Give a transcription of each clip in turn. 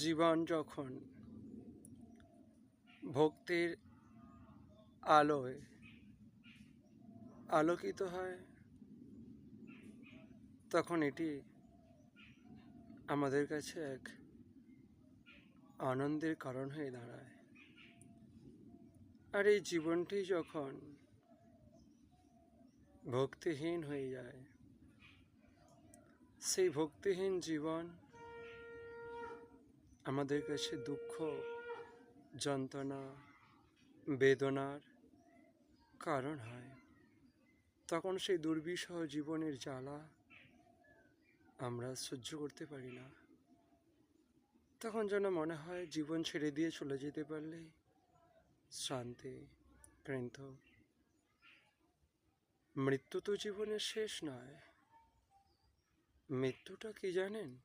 জীবন যখন ভক্তির আলোয় আলোকিত হয়, তখন এটি আমাদের কাছে এক আনন্দের কারণ হয়ে দাঁড়ায়। আর এই জীবনটি যখন ভক্তিহীন হয়ে যায়, সেই ভক্তিহীন জীবন আমাদের কাছে দুঃখ, যন্ত্রণা, বেদনার কারণ হয়। তখন সেই দুর্বিষহ জীবনের জ্বালা আমরা সহ্য করতে পারি না। তখন যেন মনে হয় জীবন ছেড়ে দিয়ে চলে যেতে পারলে শান্তি কিন্তু মৃত্যু তো জীবনের শেষ নয়। মৃত্যুটা কি জানেন?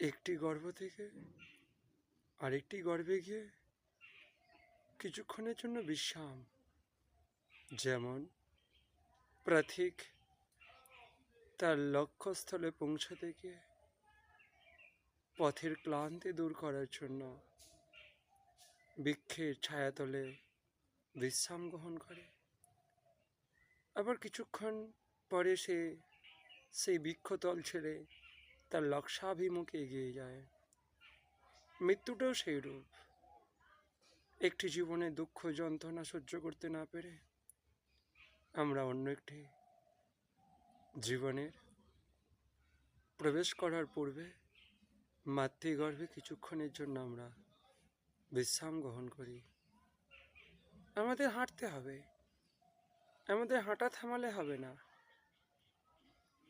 একটি গর্ভ থেকে আরেকটি গর্ভে গিয়ে কিছুক্ষণের জন্য বিশ্রাম। যেমন প্রথিক তার লক্ষ্যস্থলে পৌঁছাতে গিয়ে পথের ক্লান্তি দূর করার জন্য বৃক্ষের ছায়াতলে বিশ্রাম গ্রহণ করে। আবার কিছুক্ষণ পরে সে সেই বৃক্ষতল ছেড়ে তার লক্ষ্যাভিমুখে এগিয়ে যায়। মৃত্যুটাও সেই রূপ। একটি জীবনে দুঃখ, যন্ত্রণা সহ্য করতে না পেরে আমরা অন্য একটি জীবনের প্রবেশ করার পূর্বে মাতৃগর্ভে কিছুক্ষণের জন্য আমরা বিশ্রাম গ্রহণ করি। আমাদের হাঁটতে হবে। আমাদের হাঁটা থামালে হবে না।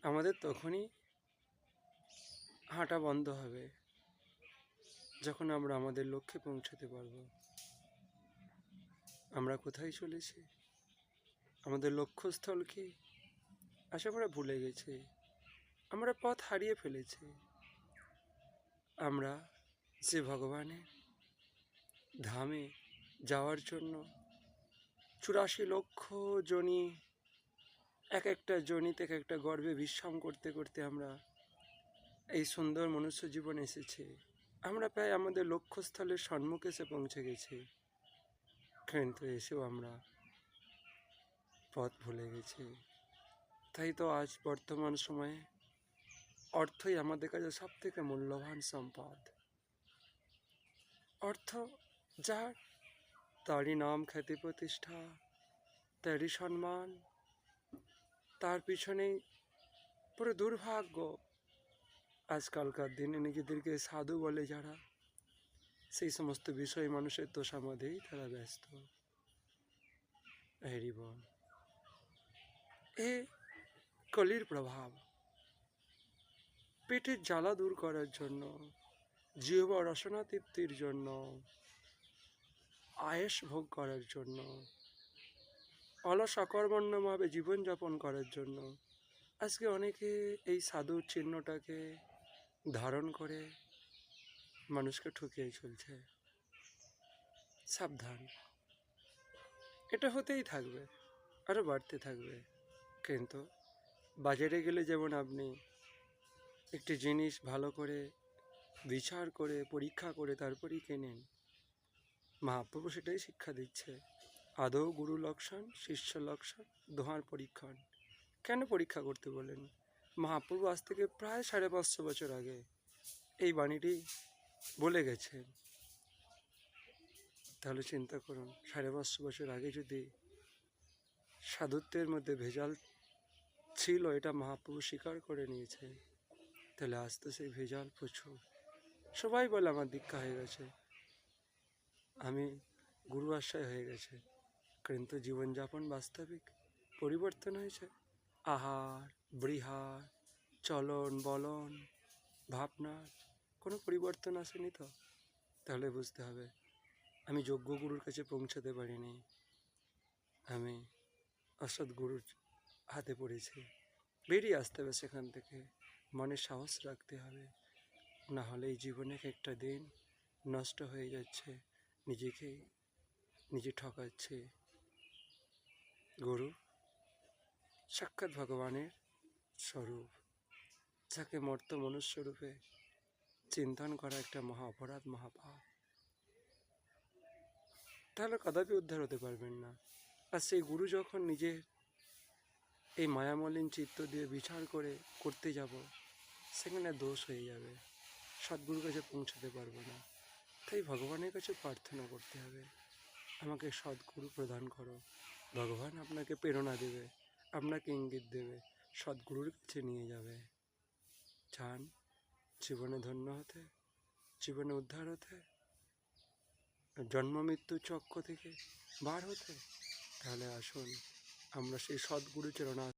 আমাদের তখনই হাঁটা বন্ধ হবে, যখন আমরা আমাদের লক্ষ্যে পৌঁছাতে পারব। আমরা কোথায় চলেছি? আমাদের লক্ষ্যস্থল কি? আশা করে ভুলে গেছি। আমরা পথ হারিয়ে ফেলেছি। আমরা যে ভগবানের ধামে যাওয়ার জন্য চুরাশি লক্ষ জনি, এক একটা জনিতে এক একটা গর্বে বিশ্রাম করতে করতে আমরা এই সুন্দর মনুষ্য জীবন এসেছে। আমরা প্রায় আমাদের লক্ষ্যস্থলের সম্মুখে এসে পৌঁছে গেছি। কিন্তু এসেও আমরা পথ ভুলে গেছি। তাই তো আজ বর্তমান সময়ে অর্থই আমাদের কাছে সব থেকে মূল্যবান সম্পদ। অর্থ যার তারই নাম খ্যাতি প্রতিষ্ঠা, তারই সম্মান, তার পিছনেই পুরো দুর্ভাগ্য আজকালকার দিনে নিজেদেরকে সাধু বলে যারা, সেই সমস্ত বিষয় মানুষের তোষামদেই তারা ব্যস্ত। হরি বল এ কলির প্রভাব। পেটের জ্বালা দূর করার জন্য, জিহ্বা রসনা তৃপ্তির জন্য, আয়েস ভোগ করার জন্য, অলস অকর্মণ্যভাবে জীবনযাপন করার জন্য, আজকে অনেকে এই সাধুর চিহ্নটাকে ধারণ করে মানুষকে ঠকিয়ে চলছে। সাবধান। এটা হতেই থাকবে আরও বাড়তে থাকবে। কিন্তু বাজারে গেলে যেমন আপনি একটি জিনিস ভালো করে বিচার করে, পরীক্ষা করে তারপরেই কেনেন। মহাপ্রভু সেটাই শিক্ষা দিচ্ছে। আদৌ গুরু লক্ষণ, শিষ্য লক্ষণ, দোহার পরীক্ষণ। কেন পরীক্ষা করতে বলেন? মহাপ্রভু আজ থেকে প্রায় সাড়ে পাঁচশো বছর আগে এই বাণীটি বলে গেছেন। তাহলে চিন্তা করুন, সাড়ে পাঁচশো বছর আগে যদি সাধুত্বের মধ্যে ভেজাল ছিল, এটা মহাপ্রভু স্বীকার করে নিয়েছে তাহলে আজ তো সেই ভেজাল প্রচুর। সবাই বলে আমার দীক্ষা হয়ে গেছে। আমি গুরু আশ্রয় হয়ে গেছে। কিন্তু জীবনযাপন বাস্তবিক পরিবর্তন হয়েছে। আহার বৃহার চলন, বলন ভাবনার কোনো পরিবর্তন আসেনি তো? তাহলে বুঝতে হবে, আমি যোগ্য গুরুর কাছে পৌঁছাতে পারিনি। আমি অসৎ গুরুর হাতে পড়েছি। বেরিয়ে আসতে হবে সেখান থেকে। মনে সাহস রাখতে হবে। না হলে এই জীবনে একটা দিন নষ্ট হয়ে যাচ্ছে। নিজেকে, নিজে ঠকাচ্ছে। গুরু, সাক্ষাৎ ভগবানের স্বরূপ, যাকে মর্ত মনুষ্যরূপে চিন্তন করা একটা মহা অপরাধ মহাপাপ তাহলে কদাপি উদ্ধার হতে পারবেন না। আর সেই গুরু যখন নিজের এই মায়ামলিন চিত্ত দিয়ে বিচার করে করতে যাব, সেখানে দোষ হয়ে যাবে। সদ্গুরুর কাছে পৌঁছাতে পারব না। তাই ভগবানের কাছে প্রার্থনা করতে হবে। আমাকে সদ্গুরু প্রদান করো। ভগবান আপনাকে প্রেরণা দেবে, আপনাকে ইঙ্গিত দেবে। সদ্গুরুর কাছে নিয়ে যাবে। চান জীবনে ধন্য হতে, জীবনে উদ্ধার হতে, জন্ম মৃত্যু চক্র থেকে বার হতে। তাহলে আসুন, আমরা সেই সদ্গুরু চরণা